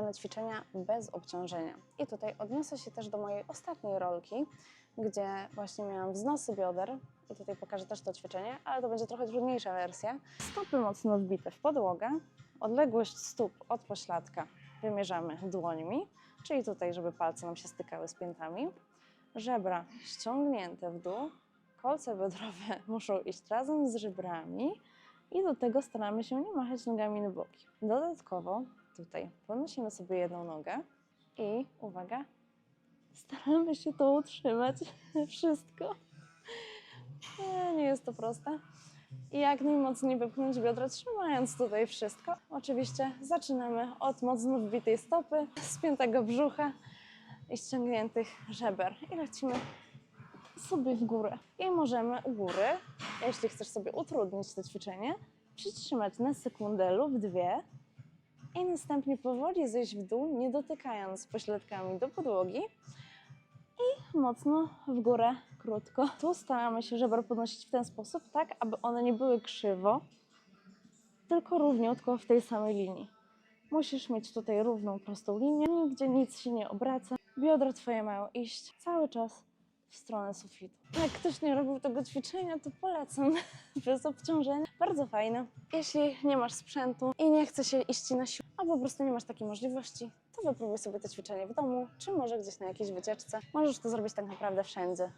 wybierane ćwiczenia bez obciążenia. I tutaj odniosę się też do mojej ostatniej rolki, gdzie właśnie miałam wznosy bioder. I tutaj pokażę też to ćwiczenie, ale to będzie trochę trudniejsza wersja. Stopy mocno wbite w podłogę, odległość stóp od pośladka wymierzamy dłońmi, czyli tutaj, żeby palce nam się stykały z piętami. Żebra ściągnięte w dół, kolce biodrowe muszą iść razem z żebrami i do tego staramy się nie machać nogami na boki. Dodatkowo tutaj podnosimy sobie jedną nogę i uwaga, staramy się to utrzymać wszystko. Nie, jest to proste. I jak najmocniej wypchnąć biodra, trzymając tutaj wszystko. Oczywiście zaczynamy od mocno wbitej stopy, spiętego brzucha i ściągniętych żeber. I lecimy sobie w górę. I możemy u góry, jeśli chcesz sobie utrudnić to ćwiczenie, przytrzymać na sekundę lub dwie i następnie powoli zejść w dół, nie dotykając pośladkami do podłogi i mocno w górę, krótko. Tu staramy się żeber podnosić w ten sposób, tak aby one nie były krzywo, tylko równiutko w tej samej linii. Musisz mieć tutaj równą, prostą linię, nigdzie nic się nie obraca. Biodra Twoje mają iść cały czas w stronę sufitu. Jak ktoś nie robił tego ćwiczenia, to polecam bez obciążenia. Bardzo fajne. Jeśli nie masz sprzętu i nie chce się iść na siłę, albo po prostu nie masz takiej możliwości, to wypróbuj sobie to ćwiczenie w domu, czy może gdzieś na jakiejś wycieczce. Możesz to zrobić tak naprawdę wszędzie.